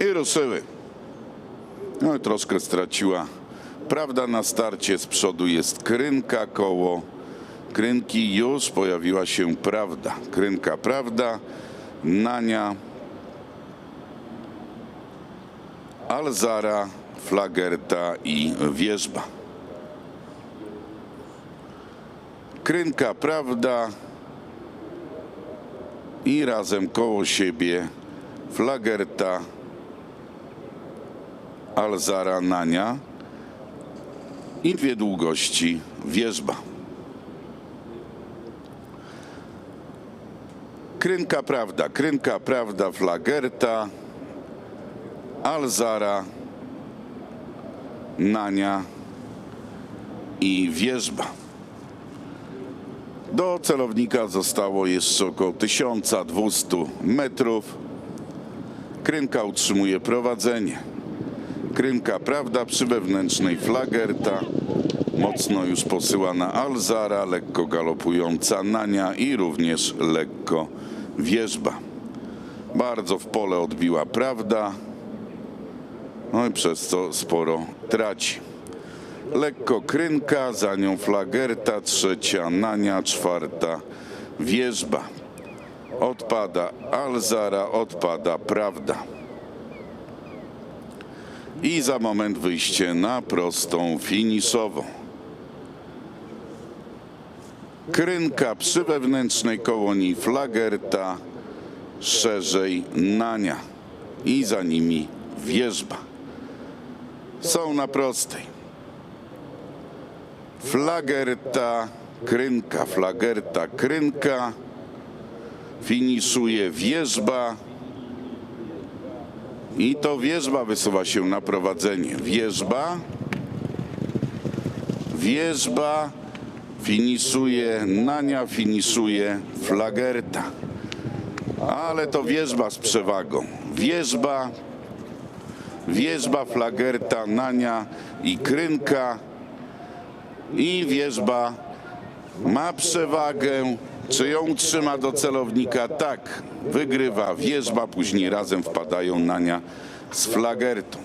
I ruszyły. No i troszkę straciła. Prawda na starcie z przodu jest krynka koło krynki. Już pojawiła się prawda. Krynka prawda. Nania. Alzara, Flagerta i Wierzba. Krynka prawda i razem koło siebie Flagerta, Alzara, Nania i dwie długości Wierzba. Krynka prawda, krynka prawda, Flagerta, Alzara, Nania i Wierzba. Do celownika zostało jeszcze około 1200 metrów. Krynka utrzymuje prowadzenie. Krynka prawda przy wewnętrznej flagerta. Mocno już posyła na Alzara, lekko galopująca Nania i również lekko Wierzba. Bardzo w pole odbiła prawda. No i przez co sporo traci. Lekko krynka, za nią flagerta, trzecia nania, czwarta wierzba. Odpada Alzara, odpada prawda. I za moment wyjście na prostą finiszową. Krynka przy wewnętrznej kołonii flagerta, szerzej nania i za nimi wierzba. Są na prostej. Flagerta, krynka, flagerta, krynka. Finiszuje wierzba. I to wierzba wysuwa się na prowadzenie. Wierzba. Wierzba. Finiszuje Nania, finiszuje flagerta. Ale to wierzba z przewagą. Wierzba, wierzba, flagerta, Nania i krynka i wierzba ma przewagę. Czy ją trzyma do celownika? Tak, wygrywa wierzba, później razem wpadają Nania z flagertą.